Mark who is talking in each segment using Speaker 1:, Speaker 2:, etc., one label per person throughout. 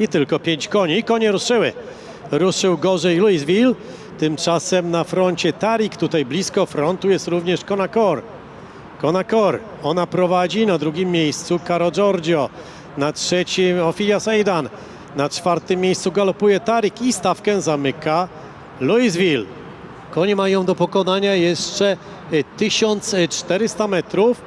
Speaker 1: i tylko pięć koni. Konie ruszyły. Ruszył gorzej Louisville. Tymczasem na froncie Tarik, tutaj blisko frontu jest również Konakor. Konakor, ona prowadzi na drugim miejscu Caro Giorgio, na trzecim Ofilia Seidan, na czwartym miejscu galopuje Tarik i stawkę zamyka Louisville. Konie mają do pokonania jeszcze e, 1400 metrów.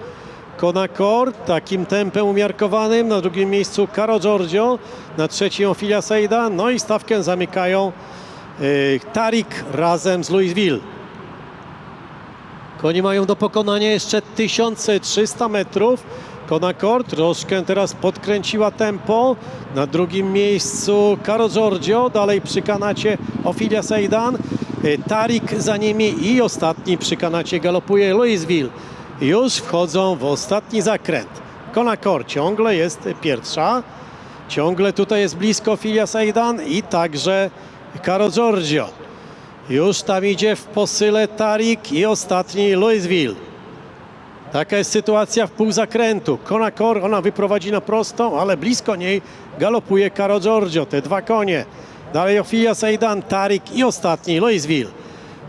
Speaker 1: Konakor takim tempem umiarkowanym, na drugim miejscu Caro Giorgio, na trzecim Ofilia Seidan, no i stawkę zamykają e, Tarik razem z Louisville. Konie mają do pokonania jeszcze 1300 metrów. Konakor troszkę teraz podkręciła tempo. Na drugim miejscu Caro Giorgio, dalej przy kanacie Ofilia Seidan. E, Tarik za nimi i ostatni przy kanacie galopuje Louisville. Już wchodzą w ostatni zakręt. Konakor ciągle jest pierwsza. Ciągle tutaj jest blisko Ofilia Seidan i także Caro Giorgio. Już tam idzie w posyle Tarik i ostatni Louisville. Taka jest sytuacja w pół zakrętu. Konakor, ona wyprowadzi na prostą, ale blisko niej galopuje Caro Giorgio. Te dwa konie. Dalej Ofilia Seidan, Tarik i ostatni Louisville.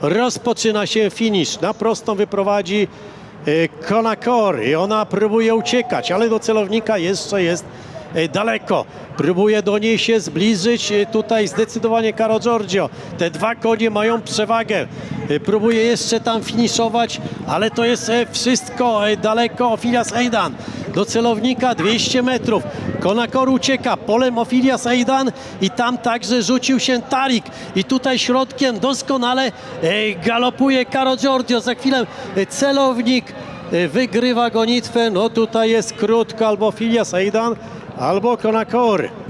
Speaker 1: Rozpoczyna się finisz. Na prostą wyprowadzi e, Konakor i ona próbuje uciekać, ale do celownika jeszcze jest e, daleko. Próbuje do niej się zbliżyć. e, Tutaj zdecydowanie Caro Giorgio. Te dwa konie mają przewagę. Próbuje jeszcze tam finiszować, ale to jest wszystko daleko. Ofilia Seidan do celownika 200 metrów. Konakor ucieka polem Ofilia Seidan i tam także rzucił się Tarik. I tutaj środkiem doskonale galopuje Caro Giorgio. Za chwilę e, celownik e, wygrywa gonitwę. No tutaj jest krótko albo Ofilia Seidan, albo Konakor.